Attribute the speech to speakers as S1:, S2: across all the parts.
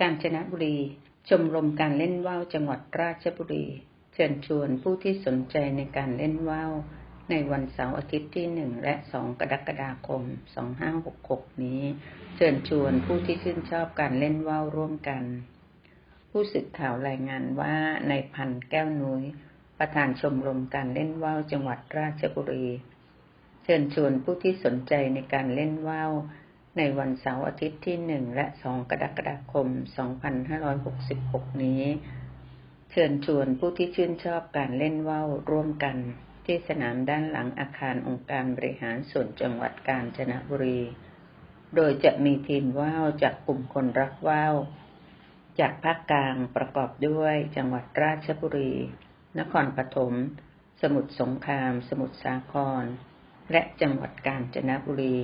S1: กาญจนบุรี ชมรมการเล่นว่าวจังหวัดราชบุรี เชิญชวนผู้ที่สนใจในการเล่นว่าวในวันเสาร์อาทิตย์ที่หนึ่งและสองกรกฎาคมสองห้าหกหกนี้ เชิญชวนผู้ที่ชื่นชอบการเล่นว่าวร่วมกัน ผู้สื่อข่าวรายงานว่าในพันแก้วนุ้ยประธานชมรมการเล่นว่าวจังหวัดราชบุรี เชิญชวนผู้ที่สนใจในการเล่นว่าว ในวันเสาร์อาทิตย์ที่หนึ่งและสองกรกฎาคม 2566 นี้ เชิญชวนผู้ที่ชื่นชอบการเล่นว่าวร่วมกัน ที่สนามด้านหลังอาคารองค์การบริหารส่วนจังหวัดกาญจนบุรี โดยจะมีทีมว่าวจากกลุ่มคนรักว่าวจากภาคกลางประกอบด้วยจังหวัดราชบุรี นครปฐม สมุทรสงคราม สมุทรสาคร และจังหวัดกาญจนบุรี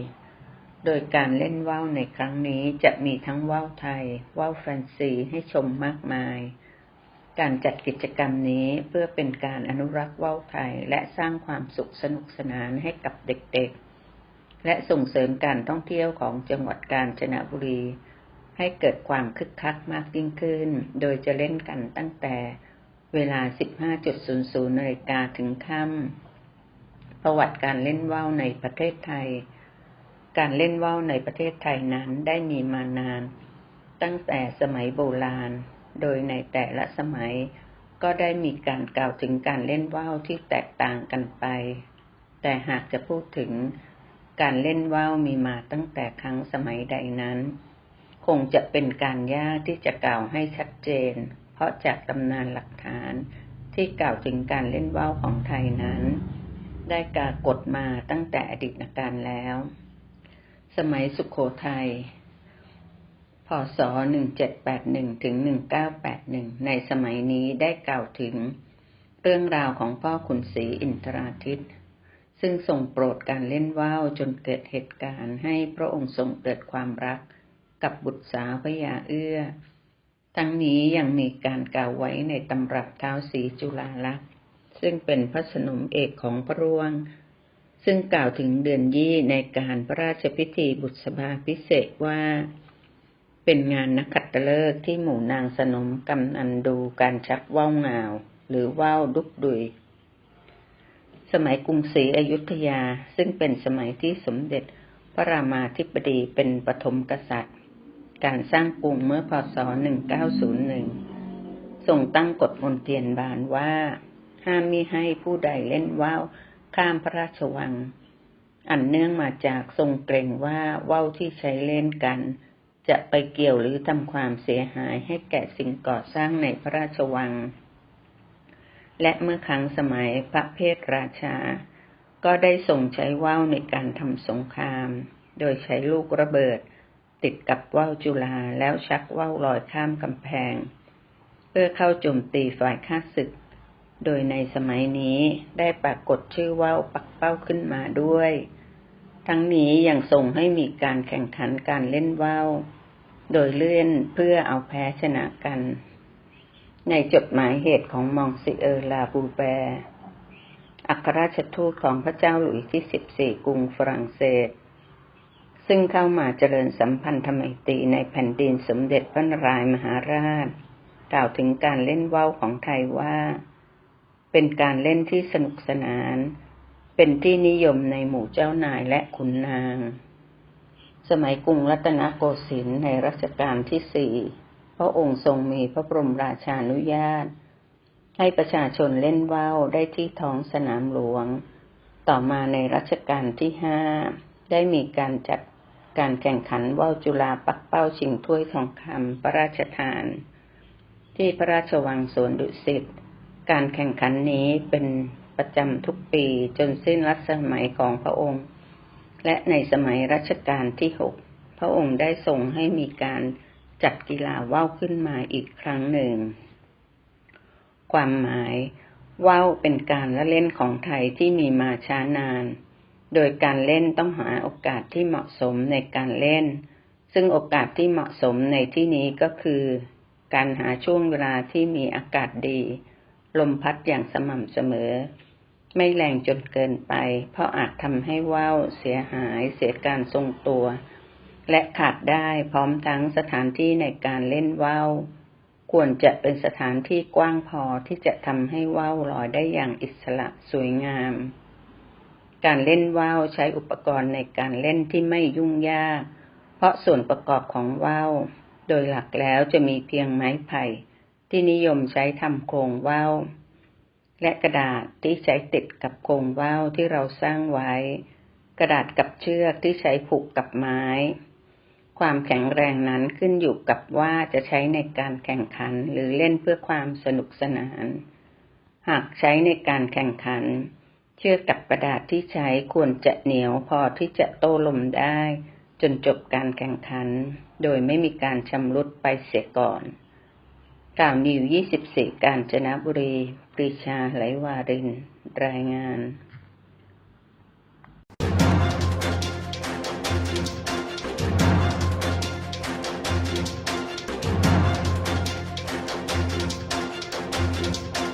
S1: โดยการเล่นว่าวในครั้งนี้จะมีทั้งว่าวไทย ว่าวแฟนซีให้ชมมากมาย การจัดกิจกรรมนี้เพื่อเป็นการอนุรักษ์ว่าวไทย และสร้างความสุขสนุกสนานให้กับเด็กๆ และส่งเสริมการท่องเที่ยวของจังหวัดกาญจนบุรี ให้เกิดความคึกคักมากยิ่งขึ้น โดยจะเล่นกันตั้งแต่เวลา 15.00นาฬิกาถึงค่ำประวัติการเล่นว่าวในประเทศไทย การเล่นว่าวในประเทศไทยนั้นได้มีมานาน ตั้งแต่สมัยโบราณ โดยในแต่ละสมัยก็ได้มีการกล่าวถึงการเล่นว่าวที่แตกต่างกันไป แต่หากจะพูดถึงการเล่นว่าวมีมาตั้งแต่ครั้งสมัยใดนั้น คงจะเป็นการยากที่จะกล่าวให้ชัดเจน เพราะจากตำนานหลักฐานที่กล่าวถึงการเล่นว่าวของไทยนั้น ได้กากฏมาตั้งแต่อดีตการแล้ว สมัยสุขโขทยัย พศ 1781 ถึง 1981 ในสมัยนี้ได้กล่าวถึงเรื่องราวของพ่อขุนศรีอินทราทิตซึ่งทรงโปรดการเล่นว่าวจนเกิดเหตุการณ์ให้พระองค์ทรงเกิดความรักกับบุตรสาวพระยาเอื้อ ทั้งนี้ยังมีการกล่าวไว้ในตำรับเท้าสีจุฬาลักษณ์ ซึ่งเป็นพระสนมเอกของพระร่วง ซึ่งกล่าวถึงเดือนยี่ในการพระราชพิธีบุษบาพิเศษว่า เป็นงานนักขัตฤกษ์ที่หมู่นางสนมกำนันดูการชักว่าวงาว หรือว่าวดุกดุย สมัยกรุงศรีอยุธยาซึ่งเป็นสมัยที่สมเด็จพระรามาธิบดีเป็นปฐมกษัตริย์ การสร้างกรุงเมื่อพศ 1901ส่งตั้งกฎมนเทียนบานว่า ห้ามมิให้ผู้ใดเล่นว่าว ข้ามพระราชวัง อันเนื่องมาจากทรงเกรงว่าว่าวที่ใช้เล่นกัน จะไปเกี่ยวหรือทำความเสียหายให้แก่สิ่งก่อสร้างในพระราชวัง และเมื่อครั้งสมัยพระเพทราชา ก็ได้ทรงใช้ว่าวในการทำสงคราม โดยใช้ลูกระเบิด ติดกับว่าวจุลาแล้วชักว่าวลอยข้ามกำแพง เพื่อเข้าโจมตีฝ่ายข้าศึก โดยในสมัยนี้ได้ปรากฏชื่อว่าวปักเป้าขึ้นมาด้วย ทั้งนี้ยังส่งให้มีการแข่งขันการเล่นว่าวโดยเลื่อนเพื่อเอาแพ้ชนะกัน ในจดหมายเหตุของมองซิเออร์ลาบูแบร์อัครราชทูตของพระเจ้าหลุยส์ที่สิบสี่กรุงฝรั่งเศส ซึ่งเข้ามาเจริญสัมพันธไมตรีในแผ่นดินสมเด็จพระนารายมหาราช กล่าวถึงการเล่นว่าวของไทยว่า เป็นการเล่นที่สนุกสนาน เป็นที่นิยมในหมู่เจ้านายและขุนนาง สมัยกรุงรัตนโกสินทร์ในรัชกาลที่สี่พระองค์ทรงมีพระบรมราชานุญาต ให้ประชาชนเล่นว่าวได้ที่ท้องสนามหลวง ต่อมาในรัชกาลที่ห้าได้มีการจัดการแข่งขันว่าวจุฬาปักเป้าชิงถ้วยทองคำพระราชทาน ที่พระราชวังสวนดุสิต การแข่งขันนี้เป็นประจำทุกปีจนสิ้นรัชสมัยของพระองค์ และในสมัยรัชกาลที่หกพระองค์ได้ทรงให้มีการจัดกีฬาว่าวขึ้นมาอีกครั้งหนึ่ง ความหมายว่าวเป็นการละเล่นของไทยที่มีมาช้านาน โดยการเล่นต้องหาโอกาสที่เหมาะสมในการเล่น ซึ่งโอกาสที่เหมาะสมในที่นี้ก็คือ การหาช่วงเวลาที่มีอากาศดี ลมพัดอย่างสม่ำเสมอ ไม่แรงจนเกินไป เพราะอาจทำให้ว่าวเสียหายเสียการทรงตัว และขาดได้พร้อมทั้งสถานที่ในการเล่นว่าวควรจะเป็นสถานที่กว้างพอที่จะทำให้ว่าวลอยได้อย่างอิสระสวยงาม การเล่นว่าวใช้อุปกรณ์ในการเล่นที่ไม่ยุ่งยาก เพราะส่วนประกอบของว่าวโดยหลักแล้วจะมีเพียงไม้ไผ่ ที่นิยมใช้ทำโครงว่าวและกระดาษที่ใช้ติดกับโครงว่าวที่เราสร้างไว้ กระดาษกับเชือกที่ใช้ผูกกับไม้ ความแข็งแรงนั้นขึ้นอยู่กับว่าจะใช้ในการแข่งขันหรือเล่นเพื่อความสนุกสนาน หากใช้ในการแข่งขัน เชือกกับกระดาษที่ใช้ควรจะเหนียวพอที่จะโต้ลมได้ จนจบการแข่งขัน โดยไม่มีการชำรุดไปเสียก่อน ก่าวนิว 24 กาญจนบุรี ปรีชาไหลวาริน รายงาน